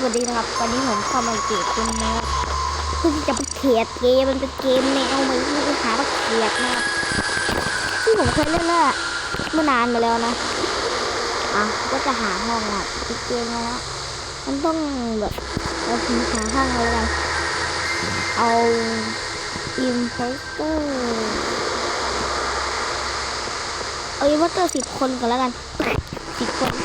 สวัสดีนะครับ วันนี้ผมเข้ามาเกมเป็นแนวเพื่อที่จะไปเขียดเกมมันเป็นเกมแนวมือนที่ไปหาบักเขียดนะครับที่ผมเคยเล่นแล้วเมื่อนานมาแล้วนะอะก็จะหาห้องอะติดเกมแล้ว มันต้องแบบเราพิมพ์หาห้องอะไรกันเอาอิมโพสเตอร์เอาอิมโพสเตอร์สิบคนก่อนแล้วกันสิบคน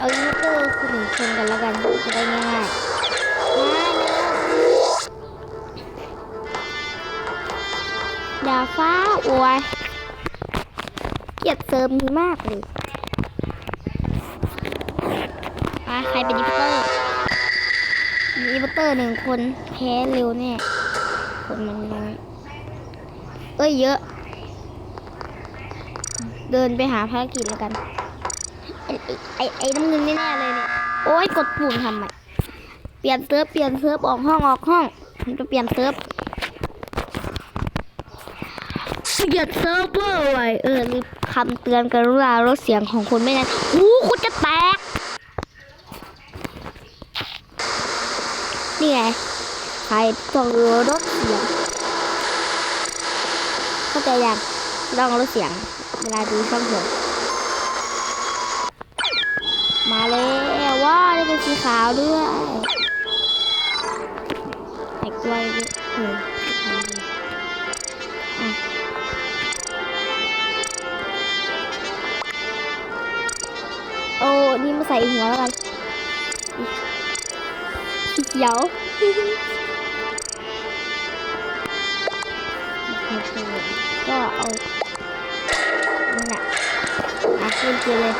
เอาอินเวอร์เตอร์คือหนึ่งคนกันแล้วกันจะได้ง่ายง่ายดาวฟ้าอวยเกลียดเซิร์ฟนี้มากเลยอะใครเป็นอินเวเตอร์มีอินเวเตอร์หนึ่งคนแพ้เร็วแน่คนมันน้อยเอ้ยเยอะ เดินไปหาภารกิจแล้วกัน ไอ้ไอ้น้ำเงินแน่เลยเนี่ยโอ้ยกดปุ่มทำไมเปลี่ยนเซิร์ฟเปลี่ยนเซิร์ฟออกห้องออกห้องผมจะเปลี่ยนเซิร์ฟเปลี่ยนเซิร์ฟเวอร์ไว้เออลืมคำเตือนกรุณาลดเสียงของคุณไม่ได้อู้คุณจะแตกนี่ไงใครต้องลดเสียงเข้าใจยังต้องลดเสียงเวลาดูช่องผม มาแล้วว้าได้เป็นสีขาวด้วยแตกล้วยด้วยเอออะโอ้ นี่มาใส่หัวแล้วกันสีเขียวก็เอานี่แหละอะเล่นเกมเลย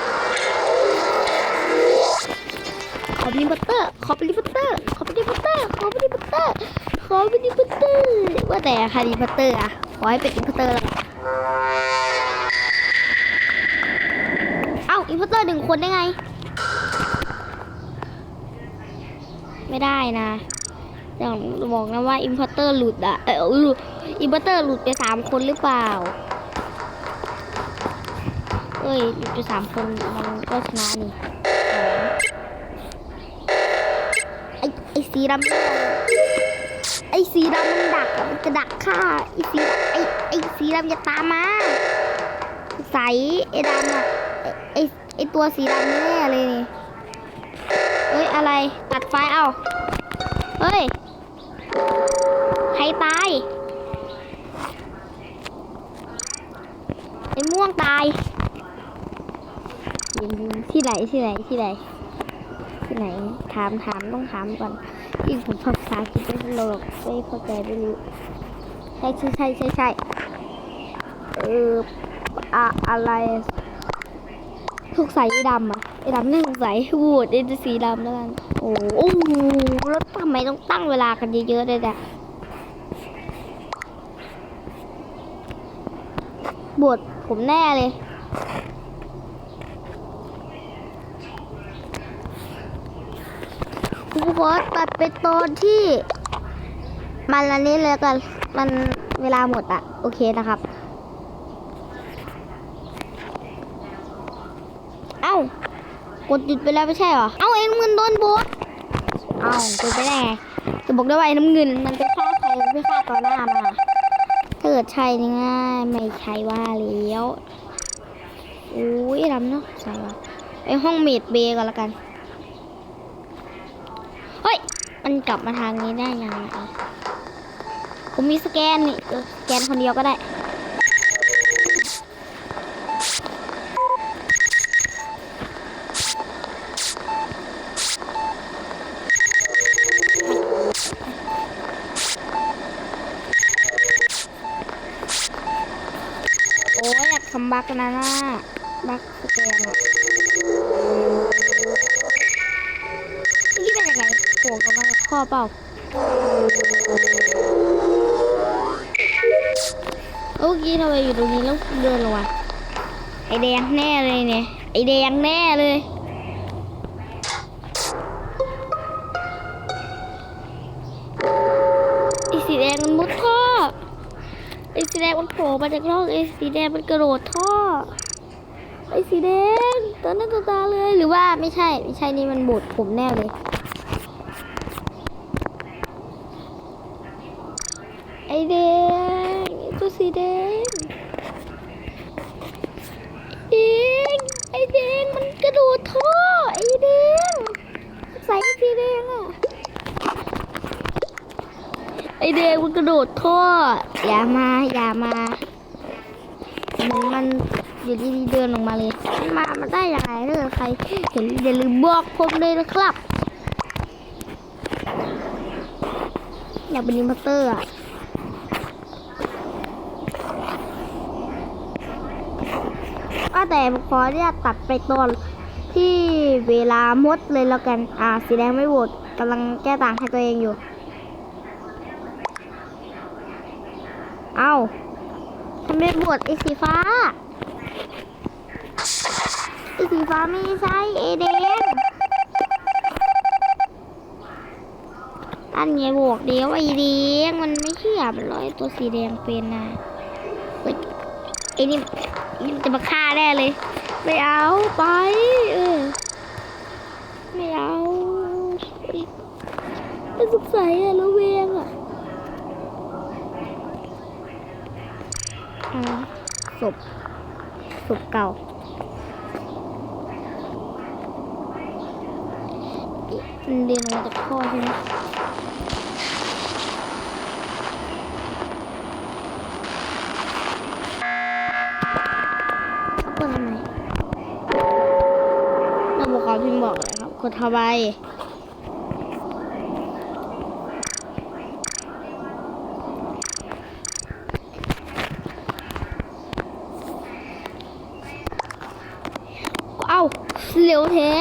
ขอบิลิบัตเตอร์ขอบิลิบัตเตอร์ขอบิลิบัตเตอร์ขอบิลิบัตเตอร์ขอบิลิบัตเตอร์ว่าแต่ฮาริบัตเตอร์อะขอให้เป็นอินพัตเตอร์แล้วเอ้าอินพัตเตอร์หนึ่งคนได้ไง ไม่ได้นะอย่างบอกนะว่าอินพัตเตอร์หลุดอะเออหลุดอินพัตเตอร์หลุดไปสามคนหรือเปล่าเอ้ยหลุดไปสามคนมันก็ชนะนี่ สีดำไอ้สีดำมันดักมันจะดักฆ่าไอ้สีไอ้ไอ้สีดำจะตามมาใสไอ้ดำอะไอ้ไอ้ไอ้ตัวสีดำแน่เลยนี่เฮ้ยอะไรตัดไฟเอาเฮ้ยใครตายไอ้ม่วงตายที่ไหนที่ไหนที่ไหนที่ไหนถามถามต้องถามก่อน ที่ผมภาษาอังกฤษไม่เป็นหรอกไม่เข้าใจไม่รู้ใช่ใช่ใช่ใช่ใช่เอออะอะไรสงสัยไอ้ดำอะไอ้ดำนี่สงสัยโหวตไอ้สีดำแล้วกันโอ้โอ้โหแล้วทำไมต้องตั้งเวลากันเยอะๆเลยเนี่ยบวชผมแน่เลย ผม ขอตัดไปตอนที่มันอันนี้เลยกัน มันเวลาหมดอะโอเคนะครับ เอ้ากดหยุดไปแล้วไม่ใช่เหรอ เอ้าเอ็งเงินโดนโบสเอ้าเป็นไปได้ไงจะบอกได้ว่าไอ้น้ำเงินมันไปฆ่าใครมันไปฆ่าต่อหน้ามาถ้าเกิดใช่ง่ายไม่ใช่ว่าแล้วโอ้ยดำเนาะใช่ว่าไปห้องเมดเบย์ก่อนละกัน มันกลับมาทางนี้ได้ยังไงผมมีสแกนนี่สแกนคนเดียวก็ได้ โอ้ยอยากทำบักนะน่ะบักสแกนอะ ไงโผล่กับมาจากข้อเปล่าเมื่อกี้ทำไมอยู่ตรงนี้แล้วเดินลงมาไอแดงแน่เลยเนี่ย ไอแดงแน่เลย ไอสีแดงมันมุดท่อ ไอสีแดงมันโผล่มาจากร่องไอสีแดงมันกระโดดท่อ ไอสีแดงตัวหน้าตัวตาเลย หรือว่าไม่ใช่ ไม่ใช่นี่มันบดผมแน่เลย แดงไอ้ตัวสีแดงแดงไอ้แดงมันกระโดดท่อไอ้แดงใส่สีแดงอะไอ้แด งมันกระโดดท่ออย่ามาอย่ามาเหมือนมันอยู่ดีๆเดินออกมาเลยมันมามันได้ยังไงถ้าเกิดใครเห็นอย่าลืมบอกผมเลยนะครับอยากเป็นอินพัตเตอร์อะก็แต่ผมขอเนี่ยตัดไปตอนที่เวลามดเลยแล้วกัน อ่า สีแดงไม่โหวตกำลังแก้ต่างให้ตัวเองอยู่ เอาทำไมโหวตไอ้สีฟ้าไอ้สีฟ้าไม่ใช่เอเดนอันไงบอกเดียวไอ้แดงมันไม่เชื่อมันร้อยตัวสีแดงเป็นนะไอ้นี่นี่จะมาฆ่าแน่เลย ไม่เอาไป เออ ไม่เอาไม่สงสัยอะแล้วเวงอะอ่า ศพศพเก่า เรียนมาจากพ่อใช่ไหมเปิดทำไมราบอกเขาพิมพ์บอกเลยครับกดทำไมาเร็วแท้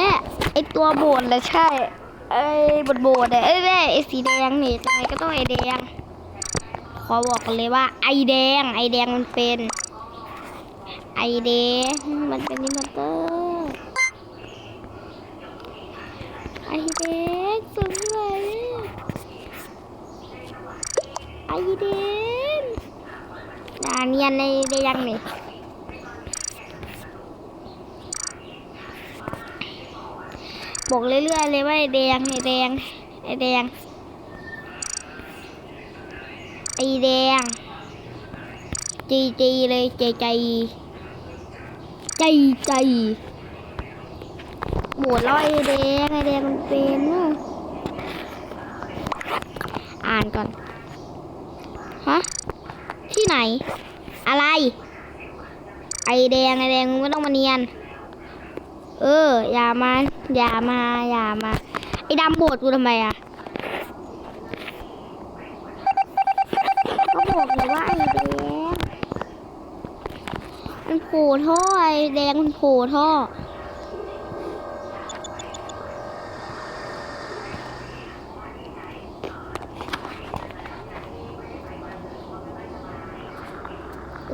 ไอตัวโบนเลยใช่ ไอบนโบนเนี่ยไอ้แม่ไอสีแดงนี่ทำไมก็ต้องไอแดง ขอบอกกันเลยว่า ไอแดง ไอแดงมันเป็น ไอเดงมันเป็นนิมเตอร์ไอเดงสวยไอเดงดาเนียนในได้ยังนี่ บอกเรื่อยๆเลยว่าไอแดงไอแดงไอแดงไอแดงจีจีเลยใจใจใจใจหมดแล้วไอแดงไอแดงมันเป็นอ่านก่อนฮะที่ไหน อะไร ไอแดงไอแดงมึงไม่ต้องมาเนียน เออ อย่ามา อย่ามา อย่ามา ไอ้ดำโบดกูทำไมอะก็บอกเลยว่าไอแดง มันโผล่ท่อไอแดงมันโผล่ท่อ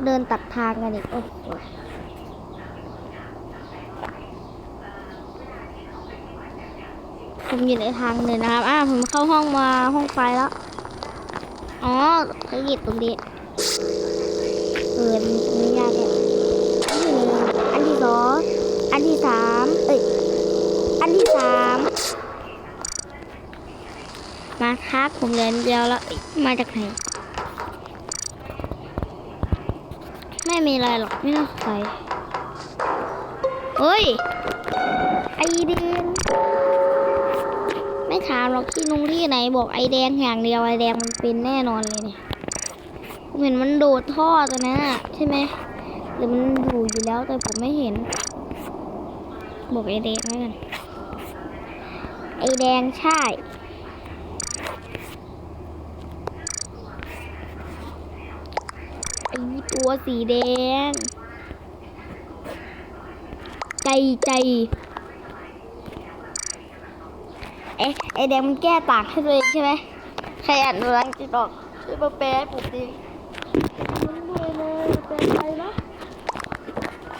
เดินตัดทางกันอีก โอ้โห ผมอยู่ในทางเลยนะครับ อ่าผมเข้าห้องมาห้องไฟแล้ว อ๋อเขาหยิบตรงนี้เออมันไม่ยากเลยอันที่หนึ่งอันที่สองอันที่สามเอ้ย อันที่สามมาครับผมเรียนเดียวแล้วมาจากไหน ไม่มีอะไรหรอกไม่ต้องใส่เฮ้ย ไอแดงไม่ ถามหรอกที่นุงที่ไหนบอกไอแดงอย่างเดียวไอแดงมันเป็นแน่นอนเลยเนี่ยผมเห็นมันโดดท่อตัวนั้นอะใช่ไหมหรือมันอยู่อยู่แล้วแต่ผมไม่เห็น บอกไอแดงแล้วกันไอแดงใช่ไอตัวสีแดง ใจใจ เอ๊ะไอแดงมันแก้ต่างให้ตัวเองใช่ไหมใครอ่านดูรังจิตออกช่วยมาแปลให้ผมดีด้วยเลยแปลไทยนะ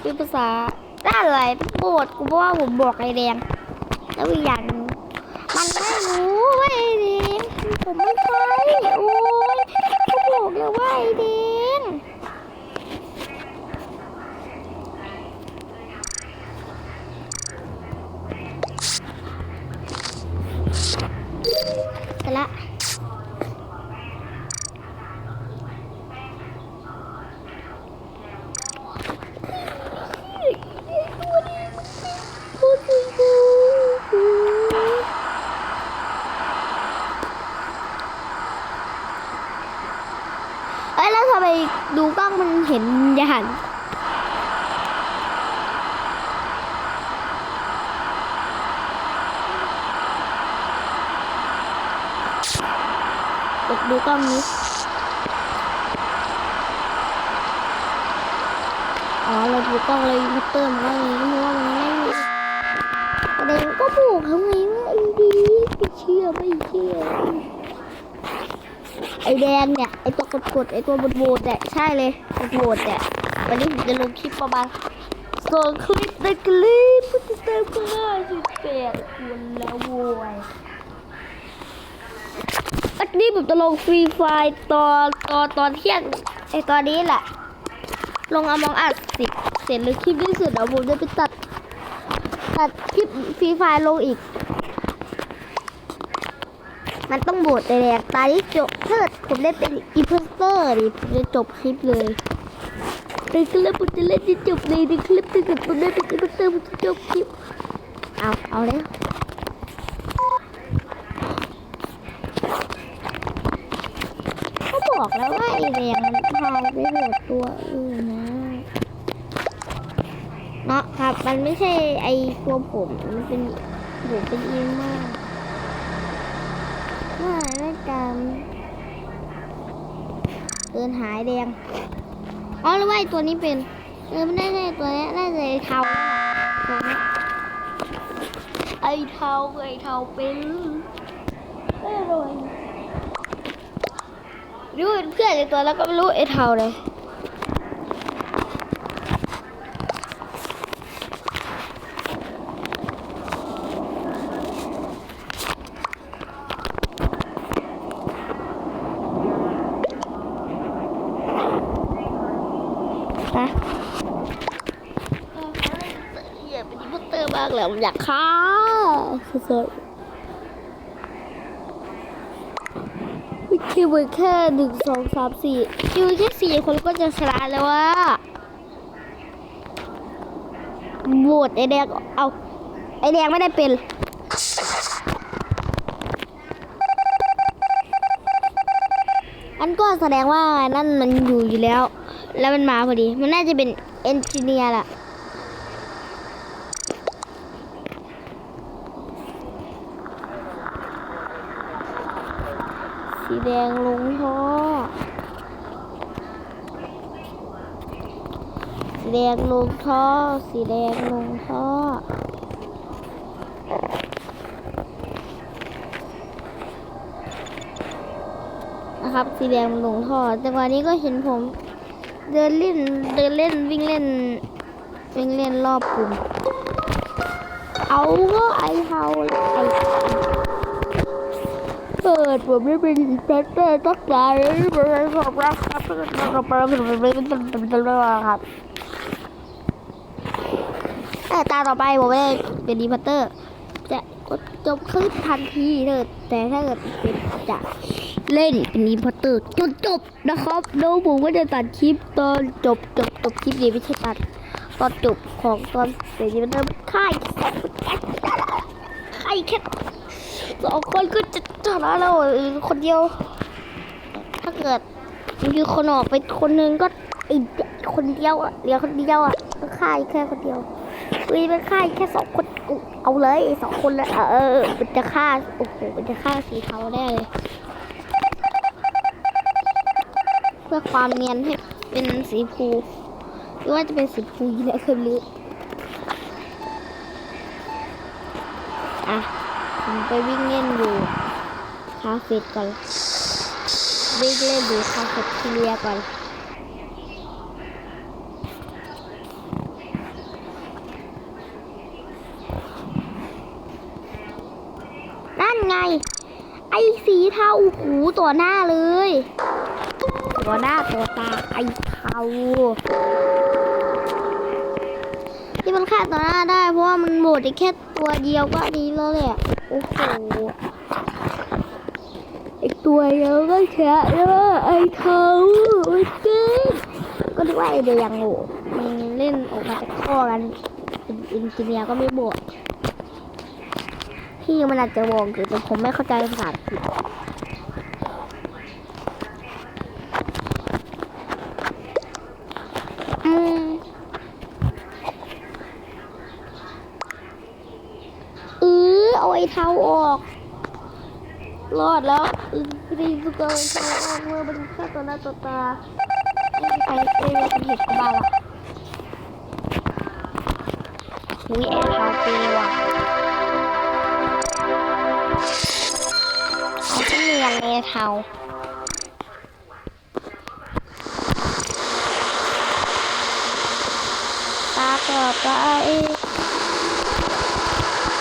เป็นภาษาด้านอะไรโบดกูบอกว่าผมบอกไอแดงแล้วอีกอย่างหนึ่งมันไม่รู้ว่าไอแดงผมไม่ใช่โอ้ยเขาบอกเลยว่าไอแดงเสร็จละ ดูกล้องมันเห็นยานก ดูกล้องนี้ อ๋อ เราดูกล้องเลยมาเติมว่าอย่างนี้เพราะว่ามันไม่มีประเด็นก็บอกเขาไงว่าไอ้ดีไม่เชื่อไม่เชื่อ ไอ้แดงเนี่ย ไอ้ตัวกดกดไอ้ตัวบดโบดเนี่ยใช่เลยบดโบดเนี่ยวันนี้ผมจะลงคลิปประมาณสองคลิปในคลิปผู้ติดตามก็ห้าสิบแปดคนแล้วโว้ย อันนี้ผมจะลงฟรีไฟตอนตอนตอนเที่ยงไอตอนนี้แหละ ลงอมองอัดสิเสร็จเลยคลิปที่สุดเดี๋ยวผมจะไปตัด ตัดคลิปฟรีไฟลงอีก มันต้องโบดแดงตาที่จบเกิดผมได้เป็นอีเพสเตอร์ดิผมจะจบคลิปเลยในคลิปผมจะเล่นจะจบเลยในคลิปถ้าเกิดผมได้เป็นอีเพสเตอร์ผมจะจบคลิป เอาเอาแล้วเขาบอก แล้วว่าไอแดงมันพาไปโหดตัวอื่นนะเนาะครับ มันไม่ใช่ไอตัวผม มันเป็นผมเป็นอินมากว่าน่าจะเดินหายแดงอ๋อหรือว่าไอตัวนี้เป็นเออไม่ได้ใช่ตัวนี้น่าจะไอเทาตัวนี้ไอเทาไอเทาเป็นเอ้ยอะไร รู้เป็นเพื่อนในตัวแล้วก็ไม่รู้ไอ้เทาเลยนะอยากเป็นอีโพเตอร์มากเลยผมอยากฆ่าสุดๆ คิวแค่หนึ่งสองสามสี่คิวแค่สี่คนก็จะชนะแล้วว่าโหวตไอแดงเอาไอแดงไม่ได้เป็นอันก็แสดงว่านั่นมันอยู่อยู่แล้ว แล้วมันมาพอดี มันน่าจะเป็นเอนจิเนียร์แหละสี แดงลงท่อสีแดงลงท่อ สีแดงลงท่อ นะครับ สีแดงลงท่อจังหวะนี้ก็เห็นผม เดินเล่น เดินเล่นวิ่งเล่น วิ่งเล่นรอบกลุ่ม เอาก็ไอเฮาไอ เปิดผมไม่เป็นเตเตอร์ตักใจเป็นของรักครับเป็นของรักเป็นของรักเป็นครับแต่ตาต่อไปผมไม่ได้เป็นดีพัตเตอร์ จะกดจบคลิปทันทีเลยแต่ถ้าเกิดเป็นจะเล่นเป็นดีพัตเตอร์จนจบนะครับแล้วผมก็จะตัดคลิปตอนจบจบจบคลิปนี้ไม่ใช่ตัดตอนจบของตอนเป็นดีพัตเตอร์ค่ายค่ายแค่ สองคนก็จะชนะแล้วอีกคนเดียว ถ้าเกิดมีคนออกไปคนหนึงก็อีกคนเดียวอะเหลือคนเดียวอะก็ค่ายแค่คนเดียววีเป็นค่ายแค่สองคนเอาเลยสองคนเลยเออมันจะฆ่าโอ้โหมันจะฆ่าสีเทาแน่เลย เพื่อความเนียนให้เป็นสีภูหรือว่าจะเป็นสีภูยี่แหละคือลืออะ ผมไปวิ่งเล่นอยู่คาเฟ่ก่อน วิ่งเล่นอยู่คาเฟ่ทีเรียก่อนนั่นไง ไอ้สีเทาหูตัวหน้าเลย ตัวหน้าตัวตาไอ้เทาที่มันฆ่าตัวหน้าได้เพราะว่ามันโหมดแค่ตัวเดียวก็ดีแล้วแหละ โอ้โหไอตัวเดียวก็แค่แล้วไอ้เทาโอ้ยเก่งก็นึกว่าไอเดียยังโง่มันเล่นออกมาจากข้อกันอินจิเนียร์ก็ไม่บวกพี่มันอาจจะวงคือแต่ผมไม่เข้าใจภาษาอังกฤษ เอาไอ้เท้าออก รอดแล้วรีบเอาไอ้เท้าออกเมื่อมันฆ่าตัวหน้าตัวตาไม่มีใครเอ้ยเป็นเหตุบ้าละอุ้ยแอร์คาเฟ่ว่ะเอาที่เรียนแอร์ทาวตาต่อไป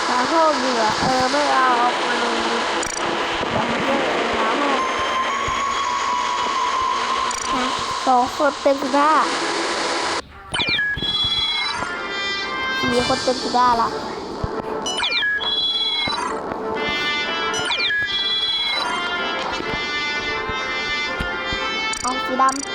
ตาโทษ เบื่อเออไม่เอาไปสองคนเต็มสุดาสี่คนเต็มสุดาละเอาสีดำ